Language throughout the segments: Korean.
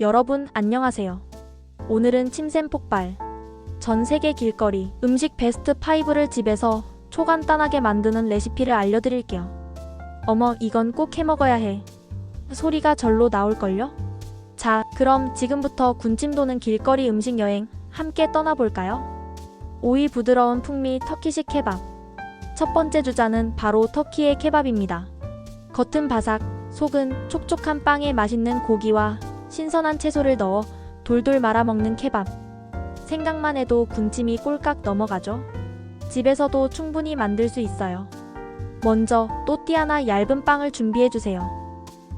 여러분 안녕하세요. 오늘은 침샘 폭발. 전 세계 길거리 음식 베스트 5를 집에서 초간단하게 만드는 레시피를 알려드릴게요. 어머, 이건 꼭 해 먹어야 해. 소리가 절로 나올걸요? 자, 그럼 지금부터 군침 도는 길거리 음식 여행 함께 떠나볼까요? 오이 부드러운 풍미 터키식 케밥. 첫 번째 주자는 바로 터키의 케밥입니다. 겉은 바삭, 속은 촉촉한 빵에 맛있는 고기와 신선한 채소를 넣어 돌돌 말아 먹는 케밥. 생각만 해도 군침이 꼴깍 넘어가죠? 집에서도 충분히 만들 수 있어요. 먼저 또띠아나 얇은 빵을 준비해 주세요.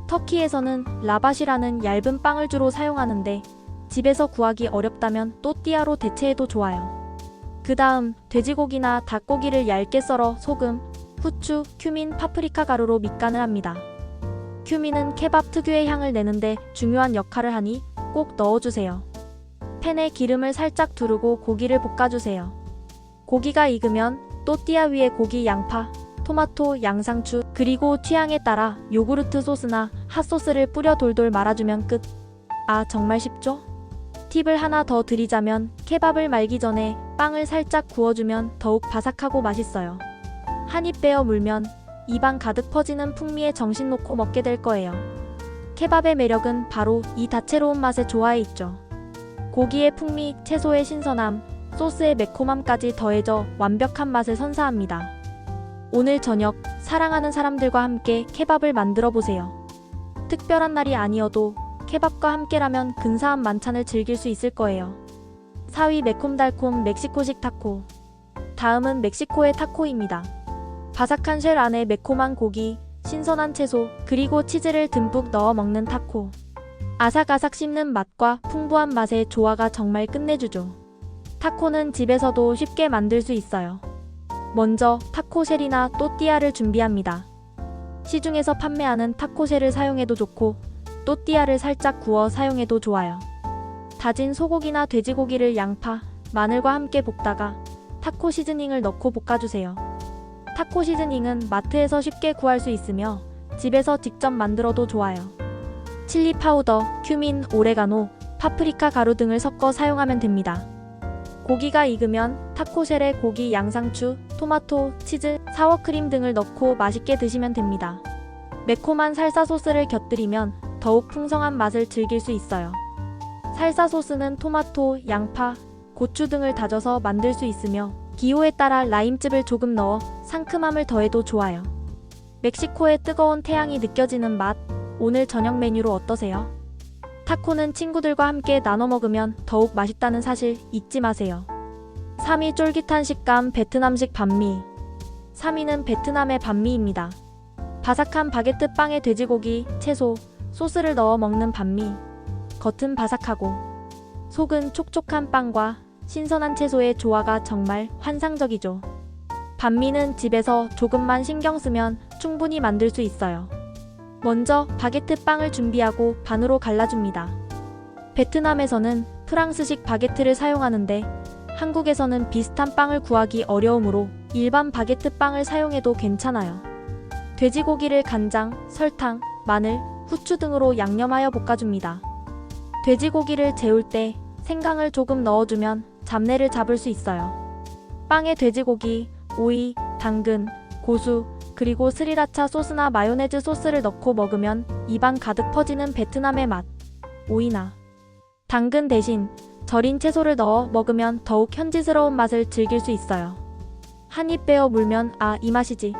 터키에서는 라바시라는 얇은 빵을 주로 사용하는데 집에서 구하기 어렵다면 또띠아로 대체해도 좋아요. 그 다음 돼지고기나 닭고기를 얇게 썰어 소금, 후추, 큐민, 파프리카 가루로 밑간을 합니다. 큐민은 케밥 특유의 향을 내는데 중요한 역할을 하니 꼭 넣어주세요. 팬에 기름을 살짝 두르고 고기를 볶아주세요. 고기가 익으면 또띠아 위에 고기, 양파, 토마토, 양상추, 그리고 취향에 따라 요구르트 소스나 핫소스를 뿌려 돌돌 말아주면 끝. 아, 정말 쉽죠? 팁을 하나 더 드리자면 케밥을 말기 전에 빵을 살짝 구워주면 더욱 바삭하고 맛있어요. 한입 빼어 물면 입안 가득 퍼지는 풍미에 정신 놓고 먹게 될 거예요. 케밥의 매력은 바로 이 다채로운 맛에 좋아해 있죠. 고기의 풍미, 채소의 신선함, 소스의 매콤함까지 더해져 완벽한 맛을 선사합니다. 오늘 저녁 사랑하는 사람들과 함께 케밥을 만들어 보세요. 특별한 날이 아니어도 케밥과 함께라면 근사한 만찬을 즐길 수 있을 거예요. 4위 매콤달콤 멕시코식 타코. 다음은 멕시코의 타코입니다. 바삭한 쉘 안에 매콤한 고기, 신선한 채소, 그리고 치즈를 듬뿍 넣어 먹는 타코. 아삭아삭 씹는 맛과 풍부한 맛의 조화가 정말 끝내주죠. 타코는 집에서도 쉽게 만들 수 있어요. 먼저 타코 쉘이나 또띠아를 준비합니다. 시중에서 판매하는 타코 쉘을 사용해도 좋고 또띠아를 살짝 구워 사용해도 좋아요. 다진 소고기나 돼지고기를 양파, 마늘과 함께 볶다가 타코 시즈닝을 넣고 볶아주세요. 타코 시즈닝은 마트에서 쉽게 구할 수 있으며 집에서 직접 만들어도 좋아요. 칠리 파우더, 큐민, 오레가노, 파프리카 가루 등을 섞어 사용하면 됩니다. 고기가 익으면 타코쉘에 고기, 양상추, 토마토, 치즈, 사워크림 등을 넣고 맛있게 드시면 됩니다. 매콤한 살사 소스를 곁들이면 더욱 풍성한 맛을 즐길 수 있어요. 살사 소스는 토마토, 양파, 고추 등을 다져서 만들 수 있으며 기호에 따라 라임즙을 조금 넣어 상큼함을 더해도 좋아요. 멕시코의 뜨거운 태양이 느껴지는 맛, 오늘 저녁 메뉴로 어떠세요? 타코는 친구들과 함께 나눠 먹으면 더욱 맛있다는 사실 잊지 마세요. 3위 쫄깃한 식감 베트남식 반미. 3위는 베트남의 반미입니다. 바삭한 바게트 빵에 돼지고기, 채소, 소스를 넣어 먹는 반미. 겉은 바삭하고 속은 촉촉한 빵과 신선한 채소의 조화가 정말 환상적이죠. 반미는 집에서 조금만 신경 쓰면 충분히 만들 수 있어요. 먼저 바게트 빵을 준비하고 반으로 갈라줍니다. 베트남에서는 프랑스식 바게트를 사용하는데 한국에서는 비슷한 빵을 구하기 어려우므로 일반 바게트 빵을 사용해도 괜찮아요. 돼지고기를 간장, 설탕, 마늘, 후추 등으로 양념하여 볶아줍니다. 돼지고기를 재울 때 생강을 조금 넣어주면 잡내를 잡을 수 있어요. 빵에 돼지고기, 오이, 당근, 고수, 그리고 스리라차 소스나 마요네즈 소스를 넣고 먹으면 입안 가득 퍼지는 베트남의 맛. 오이나 당근 대신 절인 채소를 넣어 먹으면 더욱 현지스러운 맛을 즐길 수 있어요. 한입 빼어 물면 아, 이 맛이지.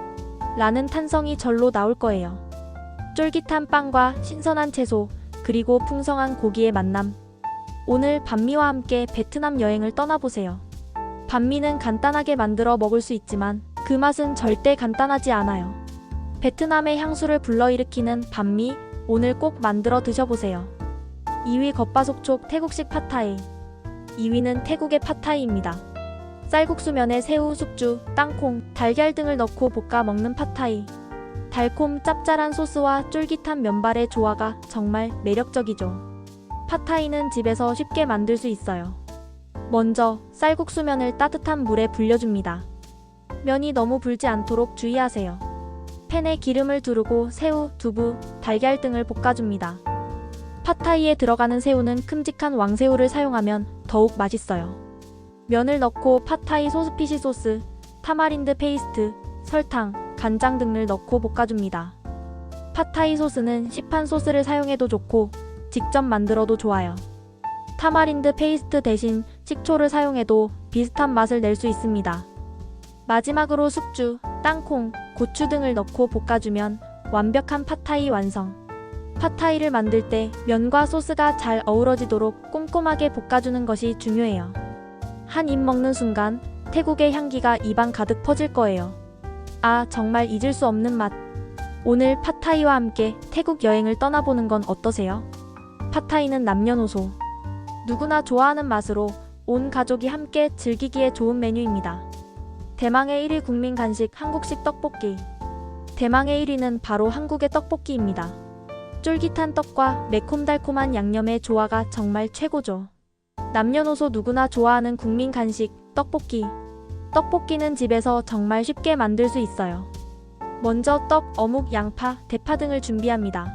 라는 탄성이 절로 나올 거예요. 쫄깃한 빵과 신선한 채소, 그리고 풍성한 고기의 만남. 오늘 반미와 함께 베트남 여행을 떠나보세요. 반미는 간단하게 만들어 먹을 수 있지만 그 맛은 절대 간단하지 않아요. 베트남의 향수를 불러일으키는 반미, 오늘 꼭 만들어 드셔보세요. 2위 겉바속촉 태국식 팟타이. 2위는 태국의 팟타이입니다. 쌀국수면에 새우, 숙주, 땅콩, 달걀 등을 넣고 볶아 먹는 팟타이. 달콤 짭짤한 소스와 쫄깃한 면발의 조화가 정말 매력적이죠. 팟타이는 집에서 쉽게 만들 수 있어요. 먼저 쌀국수면을 따뜻한 물에 불려줍니다. 면이 너무 불지 않도록 주의하세요. 팬에 기름을 두르고 새우, 두부, 달걀 등을 볶아줍니다. 팟타이에 들어가는 새우는 큼직한 왕새우를 사용하면 더욱 맛있어요. 면을 넣고 팟타이 소스피시 소스, 타마린드 페이스트, 설탕, 간장 등을 넣고 볶아줍니다. 팟타이 소스는 시판 소스를 사용해도 좋고 직접 만들어도 좋아요. 타마린드 페이스트 대신 식초를 사용해도 비슷한 맛을 낼 수 있습니다. 마지막으로 숙주, 땅콩, 고추 등을 넣고 볶아주면 완벽한 팟타이 완성. 팟타이를 만들 때 면과 소스가 잘 어우러지도록 꼼꼼하게 볶아주는 것이 중요해요. 한 입 먹는 순간 태국의 향기가 입안 가득 퍼질 거예요. 아, 정말 잊을 수 없는 맛. 오늘 팟타이와 함께 태국 여행을 떠나보는 건 어떠세요? 팟타이는 남녀노소 누구나 좋아하는 맛으로 온 가족이 함께 즐기기에 좋은 메뉴입니다. 대망의 1위 국민 간식 한국식 떡볶이. 대망의 1위는 바로 한국의 떡볶이입니다. 쫄깃한 떡과 매콤달콤한 양념의 조화가 정말 최고죠. 남녀노소 누구나 좋아하는 국민 간식 떡볶이. 떡볶이는 집에서 정말 쉽게 만들 수 있어요. 먼저 떡, 어묵, 양파, 대파 등을 준비합니다.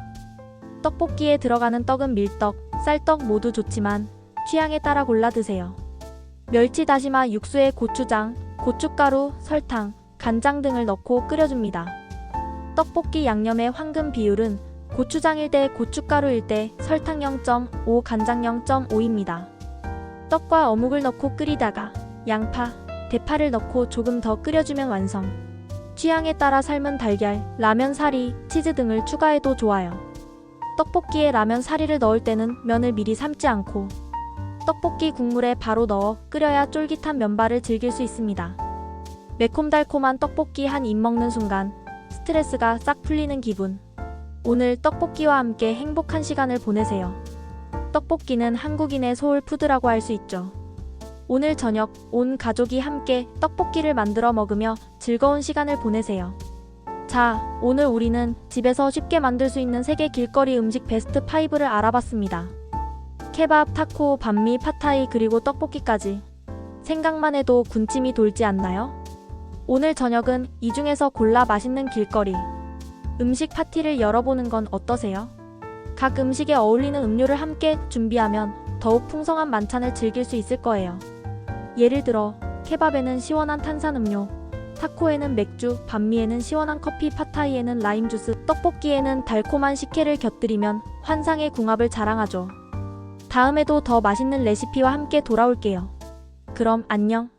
떡볶이에 들어가는 떡은 밀떡, 쌀떡 모두 좋지만 취향에 따라 골라 드세요. 멸치 다시마 육수에 고추장, 고춧가루, 설탕, 간장 등을 넣고 끓여줍니다. 떡볶이 양념의 황금 비율은 고추장 1대 고춧가루 1대 설탕 0.5 간장 0.5입니다. 떡과 어묵을 넣고 끓이다가 양파, 대파를 넣고 조금 더 끓여주면 완성. 취향에 따라 삶은 달걀, 라면 사리, 치즈 등을 추가해도 좋아요. 떡볶이에 라면 사리를 넣을 때는 면을 미리 삶지 않고 떡볶이 국물에 바로 넣어 끓여야 쫄깃한 면발을 즐길 수 있습니다. 매콤달콤한 떡볶이 한 입 먹는 순간 스트레스가 싹 풀리는 기분. 오늘 떡볶이와 함께 행복한 시간을 보내세요. 떡볶이는 한국인의 소울 푸드라고 할 수 있죠. 오늘 저녁 온 가족이 함께 떡볶이를 만들어 먹으며 즐거운 시간을 보내세요. 자, 오늘 우리는 집에서 쉽게 만들 수 있는 세계 길거리 음식 베스트 5를 알아봤습니다. 케밥, 타코, 반미, 팟타이 그리고 떡볶이까지. 생각만 해도 군침이 돌지 않나요? 오늘 저녁은 이 중에서 골라 맛있는 길거리 음식 파티를 열어보는 건 어떠세요? 각 음식에 어울리는 음료를 함께 준비하면 더욱 풍성한 만찬을 즐길 수 있을 거예요. 예를 들어 케밥에는 시원한 탄산음료, 타코에는 맥주, 반미에는 시원한 커피, 팟타이에는 라임 주스, 떡볶이에는 달콤한 식혜를 곁들이면 환상의 궁합을 자랑하죠. 다음에도 더 맛있는 레시피와 함께 돌아올게요. 그럼 안녕.